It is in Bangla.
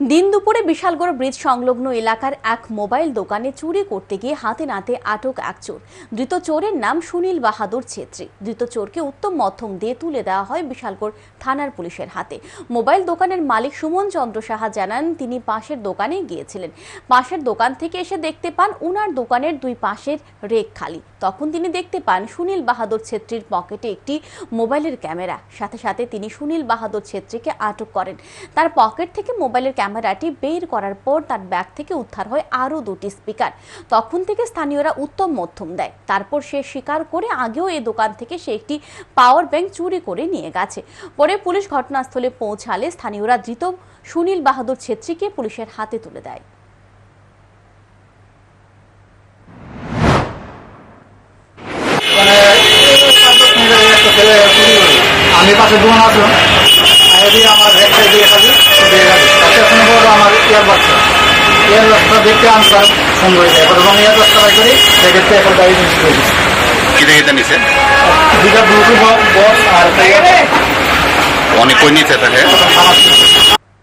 দিন দুপুরে বিশালগড় ব্রিজ সংলগ্ন এলাকার এক মোবাইল দোকানে চুরি করতে গিয়ে হাতে নাতে আটক এক চোর। ধৃত চোরের নাম সুনীল বাহাদুর ছেত্রী। ধৃত চোরকে উত্তম মধ্যম দিয়ে তুলে দেওয়া হয় বিশালগড় থানার পুলিশের হাতে। মোবাইল দোকানের মালিক সুমন চন্দ্র সাহা জানান, তিনি পাশের দোকানে গিয়েছিলেন। পাশের দোকান থেকে এসে দেখতে পান, উনার দোকানের দুই পাশের রেক খালি। তখন তিনি দেখতে পান সুনীল বাহাদুর ছেত্রীর পকেটে একটি মোবাইলের ক্যামেরা। সাথে সাথে তিনি সুনীল বাহাদুর ছেত্রীকে আটক করেন। তার পকেট থেকে মোবাইলের ক্যামেরাটি বের করার পর তার ব্যাগ থেকে উদ্ধার হয় আরও দুটি স্পিকার। তখন থেকে স্থানীয়রা উত্তম মধ্যম দেয়। তারপর সে স্বীকার করে আগেও এই দোকান থেকে সে একটি পাওয়ার ব্যাংক চুরি করে নিয়ে গেছে। পরে পুলিশ ঘটনাস্থলে পৌঁছালে স্থানীয়রা ধৃত সুনীল বাহাদুর ছেত্রীকে পুলিশের হাতে তুলে দেয়। আমি পাশে দোকান আসলাম এদিকে আমার রেখে দিয়ে খালি দিয়ে গেছে তাতে ফোন করব আমার ইয়ার বাচ্চা ইয়ার বাচ্চা দেখতে আনসার ফোন করে দেয় এবার এবং ইয়ার বাই করি সেক্ষেত্রে এখন গাড়ি জিনিস করে দিচ্ছি কিনে এটা নিছে? দুটা ব্লুটুথ বক্স আর অনেক কই নিছে তাকে? আমার